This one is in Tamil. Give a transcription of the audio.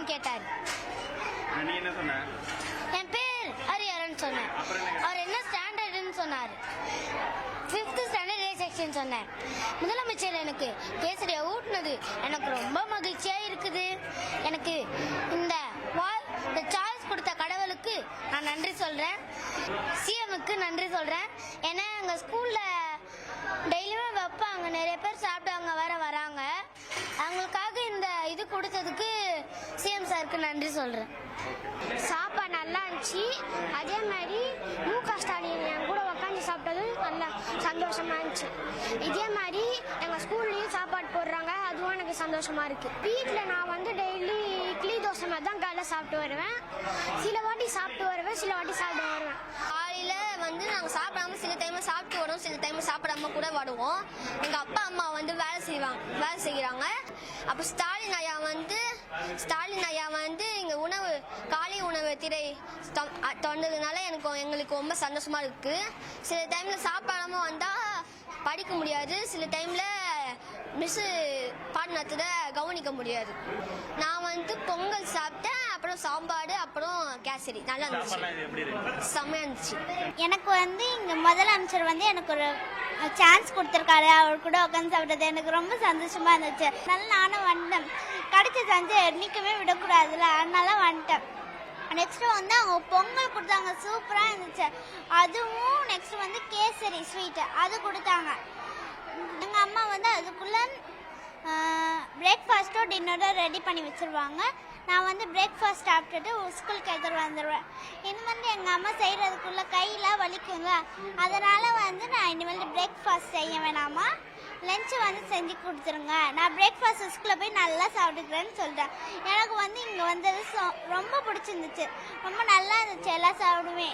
பேருன்னு கேட்டார். நீ என்ன சொன்ன? என் பேர் ஹரிஹரன் சொன்னேன். அவர் என்ன ஸ்டாண்டர்டுன்னு சொன்னார். ஃபிஃப்த் ஸ்டாண்டர்ட் ஏ செக்ஷன் சொன்னேன். முதலமைச்சர் எனக்கு கேசரியை ஊட்டினது எனக்கு ரொம்ப மகிழ்ச்சியா இருக்குது. எனக்கு இந்த வா- இந்த சாய்ஸ் கொடுத்த கடவுளுக்கு நான் நன்றி சொல்றேன். சிஎம்க்கு நன்றி சொல்றேன். ஏன்னா எங்க ஸ்கூல்ல டெய்லியுமே வைப்பாங்க. நிறைய பேர் சாப்பிட்டு அவங்க வேற வராங்க. அவங்களுக்காக இந்த இது கொடுத்ததுக்கு சிஎம் சாருக்கு நன்றி சொல்றேன். சாப்பாடு நல்லா இருந்துச்சு. அதே மாதிரி மு க ஸ்டாலின் என் கூட உட்காந்து சாப்பிட்டது நல்லா சந்தோஷமா இருந்துச்சு. இதே மாதிரி எங்கள் ஸ்கூல்லையும் சாப்பாடு போடுறாங்க. அதுவும் எனக்கு சந்தோஷமா இருக்கு. வீட்டில் நான் வந்து டெய்லி இட்லி தோசை மாதிரி தான் காலையில் சாப்பிட்டு வருவேன். சில வாட்டி சாப்பிட்டு வருவேன் சில வாட்டி சாப்பிட்டு வருவேன் காலையில வந்து நாங்க சாப்பிடாம சில டைம் சாப்பிட்டு வரும் சில டைம் சாப்பிடாம கூட வருவோம். எங்க அப்பா அம்மா வந்து வேலை செய்வாங்க வேலை செய்கிறாங்க அப்ப ஸ்டாலின் ஐயா வந்து ஸ்டாலின் ஐயா வந்து இங்கே உணவு காலை உணவு திரை தொ- எனக்கு எங்களுக்கு ரொம்ப சந்தோஷமா இருக்கு. சில டைம்ல சாப்பிடாம வந்தா படிக்க முடியாது. சில டைம்ல மிஸ்ஸு பாடம் கவனிக்க முடியாது. நான் வந்து பொங்கல் சாப்பிட்டேன் அப்புறம் சாம்பார் அப்புறம் கேசரி நல்லா இருந்துச்சு. செம்மையா இருந்துச்சு. எனக்கு வந்து இங்க முதலமைச்சர் வந்து எனக்கு ஒரு சான்ஸ் கொடுத்துருக்காரு. அவர் கூட உட்காந்து சாப்பிட்டது எனக்கு ரொம்ப சந்தோஷமா இருந்துச்சு. அதனால நானும் வந்துட்டேன் கிடைச்ச சான்ஸ் என்னைக்குமே விடக்கூடாதுல அதனால வந்துட்டேன். நெக்ஸ்ட் வந்து அவங்க பொங்கல் கொடுத்தாங்க. சூப்பரா இருந்துச்சு. அதுவும் நெக்ஸ்ட் வந்து கேசரி ஸ்வீட் அது கொடுத்தாங்க. எங்க அம்மா வந்து அதுக்குள்ள பிரேக்ஃபாஸ்ட்டோ டின்னரோ ரெடி பண்ணி வச்சிருவாங்க. நான் வந்து பிரேக்ஃபாஸ்ட் சாப்பிட்டுட்டு ஸ்கூலுக்கு எதிர் வந்துடுவேன் இது வந்து எங்கள் அம்மா செய்கிறதுக்குள்ள கையெல்லாம் வலிக்குங்க அதனால் வந்து நான் இனிமேல் பிரேக்ஃபாஸ்ட் செய்ய வேணாமா? லஞ்சு வந்து செஞ்சு கொடுத்துருங்க. நான் பிரேக்ஃபாஸ்ட் ஸ்கூலில் போய் நல்லா சாப்பிட்டுக்கிறேன்னு சொல்லிட்டேன் எனக்கு வந்து இங்கே வந்தது ரொம்ப பிடிச்சிருந்துச்சு. ரொம்ப நல்லா இருந்துச்சு. எல்லாம் சாப்பிடுவேன்.